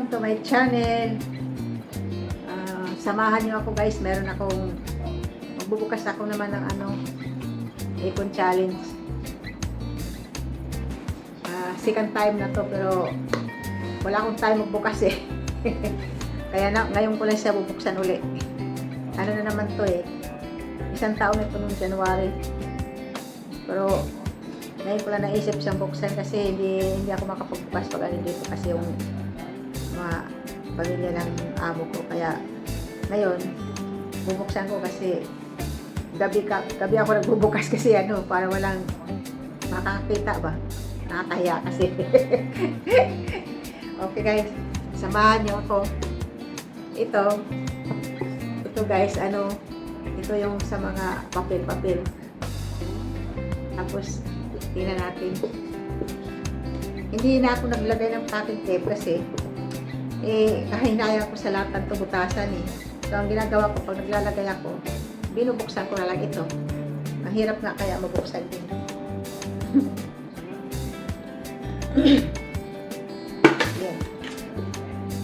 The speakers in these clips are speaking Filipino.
Welcome to my channel. Uh, samahan niyo ako guys, meron akong magbubukas ako naman ng ano, ipon challenge. Uh, second time na to pero wala akong time magbukas eh. Kaya na, ngayon ko lang siya bubuksan uli. Ano na naman to eh. Isang taon na ito noong January. Pero ngayon ko lang naisip siyang buksan kasi hindi, hindi ako makapagbukas pag ano dito kasi yung mga pamilya ng amo ko. Kaya ngayon, bubuksan ko kasi gabi, ka, gabi ako nagbubukas kasi ano, para walang makakita ba? Nakakahiya kasi. okay guys, samahan niyo ako. Ito, ito guys, ano, ito yung sa mga papel-papel. Tapos, tingnan natin. Hindi na ako naglagay ng packing tape kasi eh, kahinaya ko sa lahat ng tubutasan eh. So, ang ginagawa ko pag naglalagay ako, binubuksan ko na lang ito. Mahirap nga kaya mabuksan din.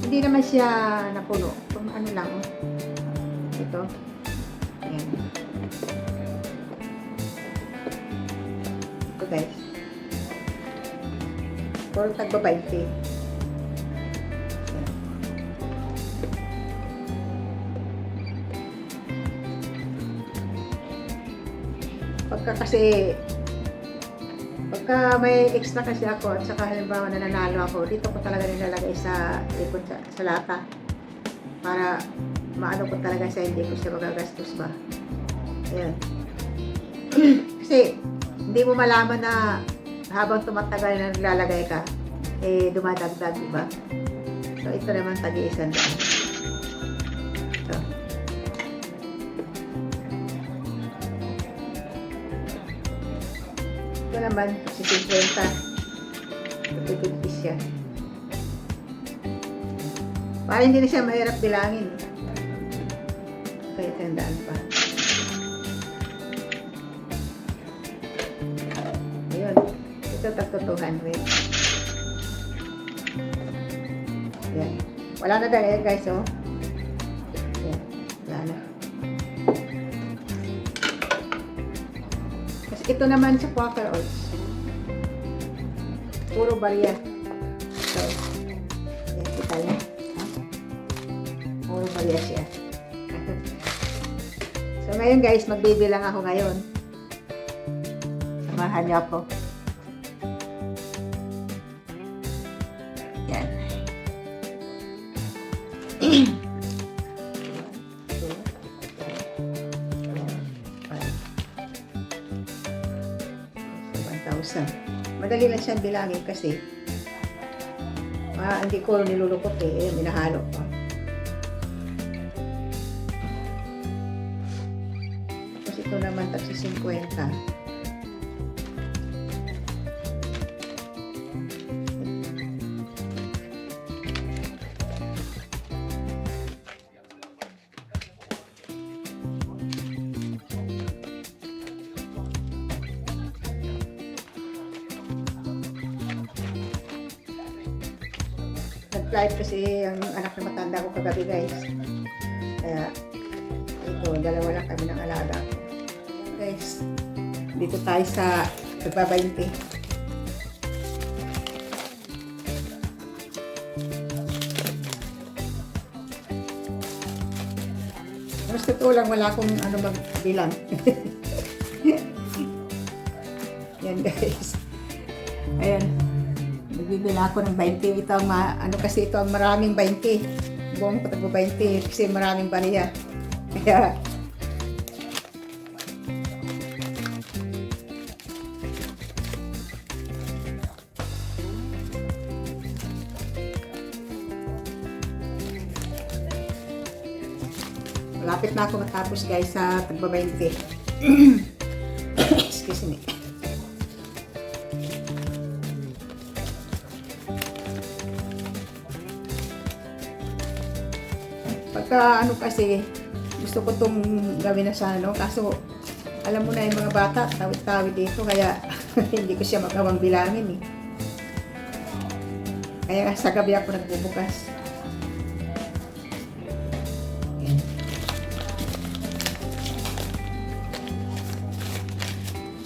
Hindi naman siya napuno. Kung ano lang. Ito. Ayan. Ito guys. Puro tagba 20. Pagka kasi pagka may extra kasi ako at saka halimbawa nananalo ako, dito ko talaga nilalagay sa ipon sa, sa lata para maano ko talaga siya, hindi ko siya magagastos ba. Ayan. kasi hindi mo malaman na habang tumatagal na naglalagay ka, eh dumadagdag, di ba? So ito naman tagi-isang naman, si 50. 50 siya. Para hindi na siya mahirap bilangin. Kaya tandaan pa. Ayun. Ito tatlo 200. Yan. Wala na dahil guys, oh. Yan. Wala na. Kasi ito naman sa Quaker Oats. Puro barya. So, yan, kita niya. Ha? Puro barya siya. so, ngayon guys, magbibilang ako ngayon. Samahan niyo ako. Madali lang siyang bilangin kasi ah, hindi ko nilulukot eh. Minahalo ko. Tapos ito naman tapos 50. Nag-flight kasi ang anak na matanda ko kagabi guys. Kaya ito, dalawa lang kami ng alaga. Guys, dito tayo sa nagbabainte. Basta ito lang, wala akong ano magbilang. Yan guys. Ayan. Nagbibila ako ng 20. Ito ang ma- ano kasi ito ang maraming 20. Buong patagpo 20 kasi maraming bariya. Kaya Malapit na ako matapos guys sa tagba 20. Excuse me. Pagka ano kasi, gusto ko itong gawin na sa ano, kaso alam mo na yung mga bata, tawid-tawid dito, kaya hindi ko siya magawang bilangin eh. Kaya sa gabi ako nagbubukas.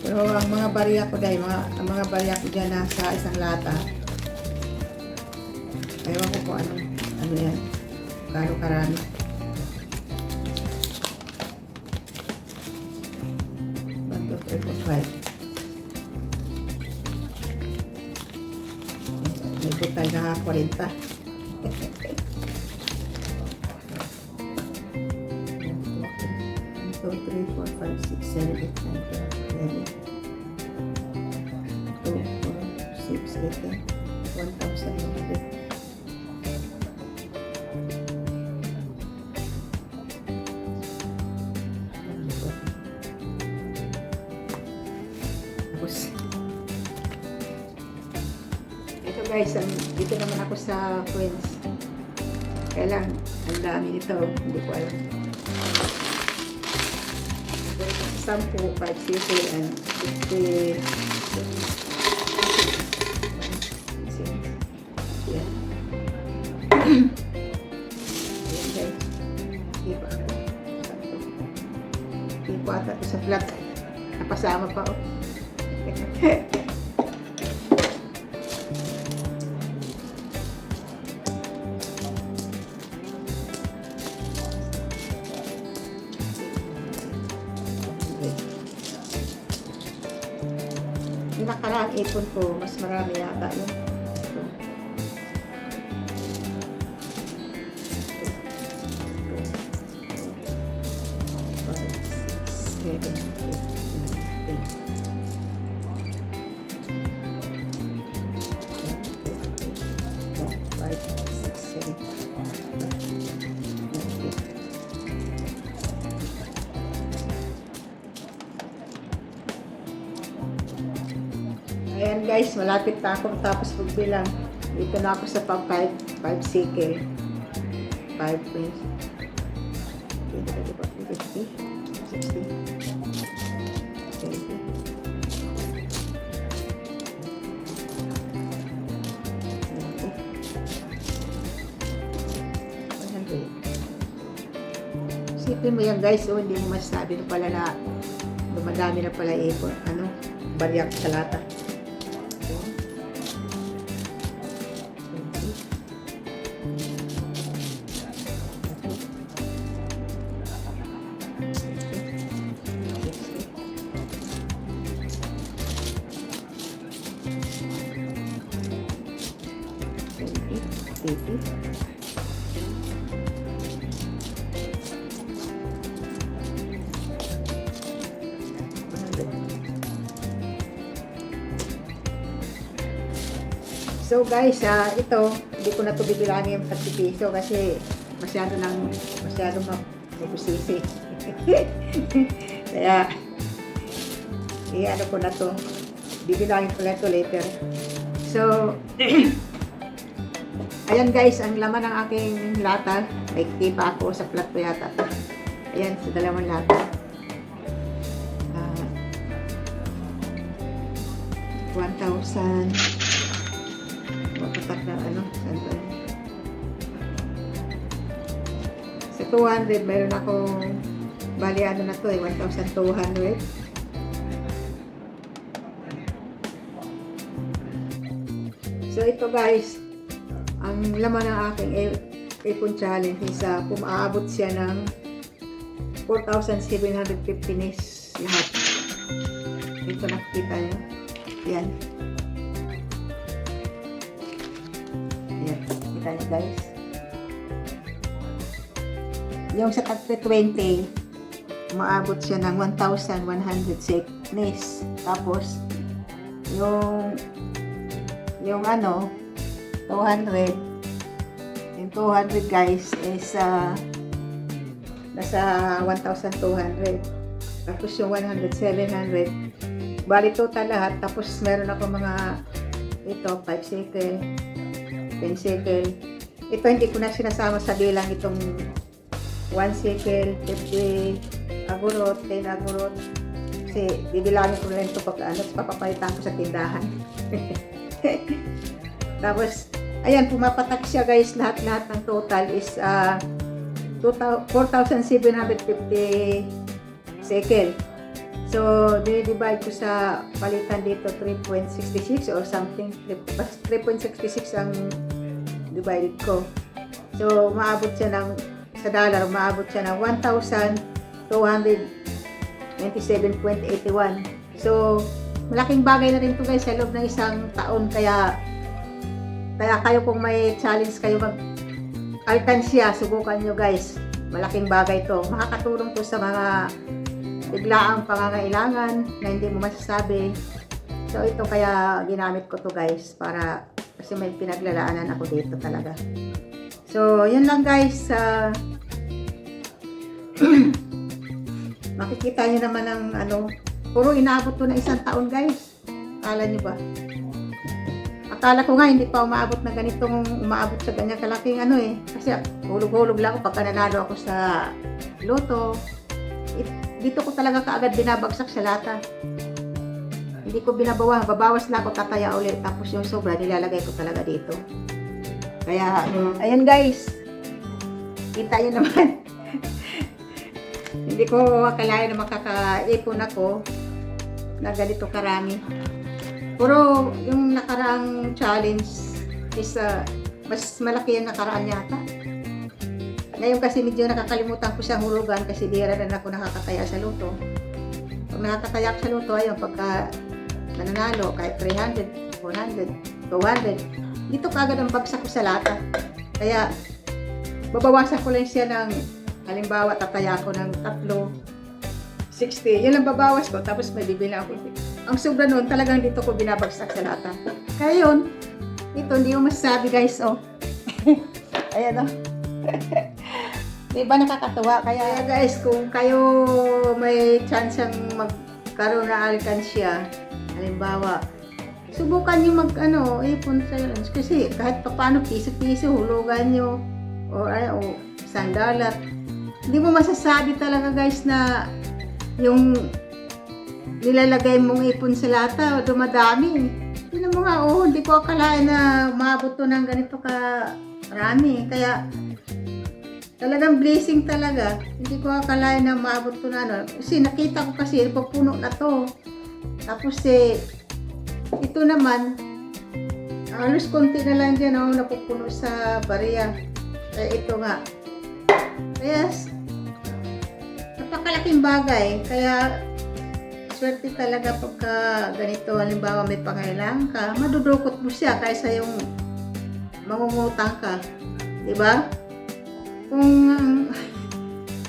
Pero ang mga barya ko dahil, mga, ang mga barya ko dyan nasa isang lata. Ewan ko kung ano, ano yan. Kano karami. Seven, eight, nine, ten, eleven. Two, four, six, eight, ten. One thousand one hundred. Tapos, ito guys, ang, sa Queens. Kaya lang, ang dami nito, hindi ko alam. Sampu, 5 cc, and 50, Yan. Ayan guys. Iba ako. Ata ito sa vlog. Napasama pa oh. Yung nakaraang ipon ko, mas marami yata yun. Ayan guys, malapit na ako tapos magbilang. Dito na ako sa pang 5, 5 CK. 5 please. 20, 50, 60, 70. 100. Isipin mo yan guys, oh, hindi mo masabi na pala na dumadami na pala ipon, ano, baryak sa lata. Thank you. So guys, ah, ito, hindi ko na ito bibilangin yung 30 piso kasi masyado nang, masyado mapusisi. Kaya, i-ano ko na to. Bibilangin ko na ito later. So, ayan guys, ang laman ng aking lata. May tipa ako sa plato yata. Ayan, sa dalawang lata. Ah, 1,000 ano, saan ba yun? Sa 200, mayroon akong bali ano na to eh, 1,200. So ito guys, ang laman ng aking ipon challenge is uh, pumaabot siya ng 4,750 nis lahat. Ito nakikita niyo. Yan. Guys. Yung sa tagte 20, maabot siya ng 1,100 thickness. Tapos, yung yung ano, 200, yung 200 guys is uh, nasa 1,200. Tapos yung 100, 700. Bali total lahat. Tapos meron ako mga ito, 5 cycle, 10 cycle. Ito hindi ko na sinasama sa bilang itong 1 cycle, 50 agurot, 10 agurot. Kasi bibilangin ko na rin ito pag ano, papapalitan ko sa tindahan. Tapos Ayan, pumapatak siya guys. Lahat-lahat ng total is ah, 4,750 shekel. So, dinidivide ko sa palitan dito 3.66 or something. 3.66 ang divided ko. So, maabot siya ng, sa dollar, maabot siya ng 1,297.81. So, malaking bagay na rin to guys sa loob ng isang taon. Kaya, kaya kayo kung may challenge kayo mag alkansya, subukan nyo guys. Malaking bagay to. Makakatulong to sa mga biglaang pangangailangan na hindi mo masasabi. So, ito kaya ginamit ko to guys para kasi may pinaglalaanan ako dito talaga. So, yun lang guys. ah makikita nyo naman ng ano, puro inaabot to na isang taon guys. Akala nyo ba? Akala ko nga hindi pa umaabot na ganitong umaabot sa ganyan kalaking ano eh. Kasi hulog-hulog lang ako pagka nanalo ako sa loto. It- dito ko talaga kaagad binabagsak sa lata. Hindi ko binabawa, babawas lang ako tataya ulit. Tapos yung sobra nilalagay ko talaga dito. Kaya, ayan guys. Kita nyo naman. Hindi ko akalain na makakaipon ako na ganito karami. Puro yung nakaraang challenge is ah, mas malaki yung nakaraan yata. Ngayon kasi medyo nakakalimutan ko siyang hulugan kasi di rin ako nakakataya sa luto. Pag nakakataya ako sa luto, ayun, pagka nananalo, kahit 300, 400, 200, dito kagad ang bagsak ko sa lata. Kaya, babawasan ko lang siya ng, halimbawa, tataya ako ng tatlo, 60. Yun ang babawas ko, tapos may bibili ako. Ang sobra nun, talagang dito ko binabagsak sa lata. Kaya yun, ito, hindi mo masasabi guys, oh. Ayan, oh. Diba nakakatawa? Kaya guys, kung kayo may chance ang magkaroon na alkansya, halimbawa, subukan nyo mag ano, ipon sa kasi kahit paano piso-piso, hulugan nyo o ano, o isang dollar. Hindi mo masasabi talaga guys na yung nilalagay mong ipon sa lata, dumadami. Tignan mo nga, oh, hindi ko akalain na umabot to ng ganito ka marami. Kaya, talagang blessing talaga. Hindi ko akalain na maabot to na ano. Kasi nakita ko kasi, pupuno na to. Tapos eh, ito naman, halos konti na lang dyan, oh, napupuno sa bariya. Kaya ito nga. Kaya, napakalaking bagay. Kaya, swerte talaga pagka ganito, halimbawa may pangailangan ka, madudukot mo siya kaysa yung mangungutang ka. Di ba? Kung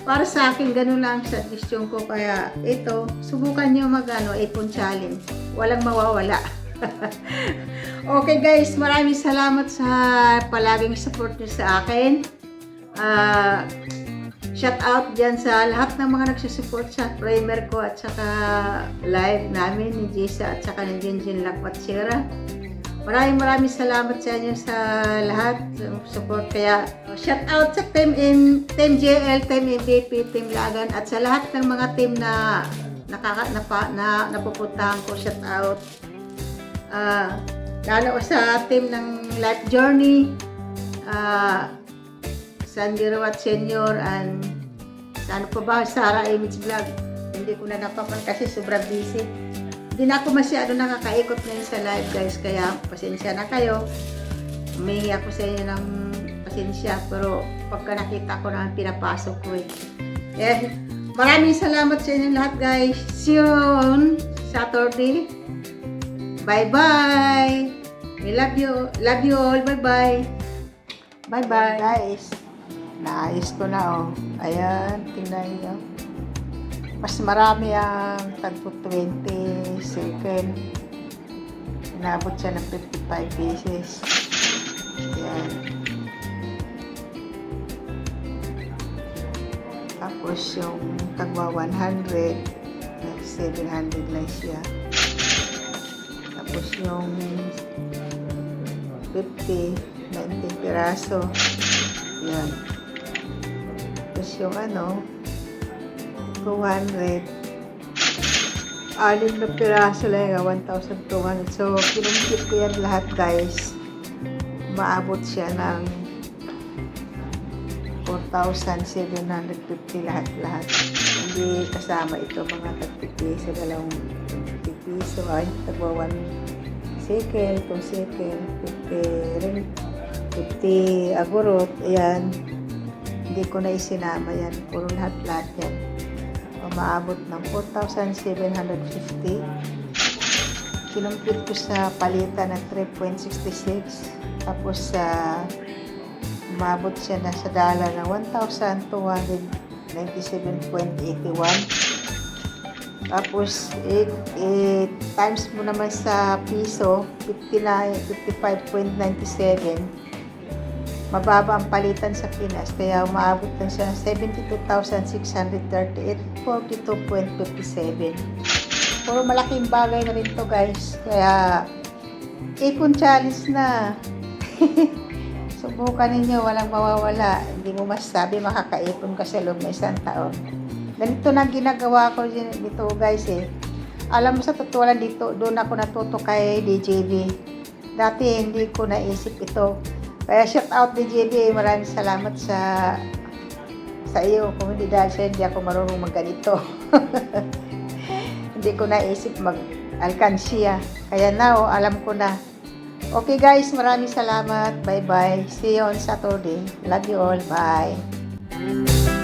para sa akin, ganun lang sa suggestion ko. Kaya ito, subukan nyo mag ano, ipon challenge. Walang mawawala. okay guys, maraming salamat sa palaging support nyo sa akin. Ah, shout out dyan sa lahat ng mga nagsusupport sa primer ko at saka live namin ni Jisa at saka ni Jinjin Lakwatsira. Maraming maraming salamat sa inyo sa lahat sa support. Kaya shout out sa team in team JL, team MVP, team Lagan at sa lahat ng mga team na nakaka na, na napupuntahan ko shout out. Ah, lalo sa team ng Life Journey, ah, Sandy Rawat Senior and sa ano pa ba, Sarah Image Vlog. Hindi ko na napapan kasi sobrang busy. Hindi na ako masyado nakakaikot ngayon sa live guys, kaya pasensya na kayo. Humingi ako sa inyo ng pasensya, pero pagka nakita ko na pinapasok ko eh. eh maraming salamat sa inyo lahat guys. See you on Saturday. Bye-bye! We love you. Love you all. Bye-bye. Bye-bye. Guys, naayos ko na oh. Ayan, tingnan niyo. Mas marami ang tagpo 20 second. Inabot siya ng 55 pieces. Ayan. Tapos yung tagwa 100, like 700 lang siya. Tapos yung 50, 19 piraso. Yan. Tapos yung ano, 200. Anim na piraso lang yung 1,200. So, kinumpit ko yan lahat guys. maabot siya ng 4,750 lahat-lahat. Hindi kasama ito mga tagpipiso, dalawang 50 piso, ay tagwa 1 second, 2 second, 50 rin, 50 agurot, ayan. Hindi ko na isinama yan, puro lahat-lahat yan. O, maabot ng 4,750 kinumpit ko sa palitan ng 3.66 tapos sa umabot siya na sa dollar na 1,297.81 tapos eh, eh, times mo naman sa piso 59 55.97 mababa ang palitan sa Pinas kaya umabot na siya ng 72,638 42.57 puro malaking bagay na rin to guys. Kaya, ipon challenge na. Subukan ninyo, walang mawawala. Hindi mo masasabi makakaipon ka sa loob ng isang taon. Ganito na ginagawa ko dito guys eh. Alam mo sa totoo lang dito, doon ako natuto kay DJB. Dati hindi ko naisip ito. Kaya shout out DJB, maraming salamat sa sa iyo. Kung hindi dahil sa hindi ako marunong magganito. hindi ko naisip mag-alkansya. Kaya now, alam ko na. Okay guys, maraming salamat. Bye-bye. See you on Saturday. Love you all. Bye.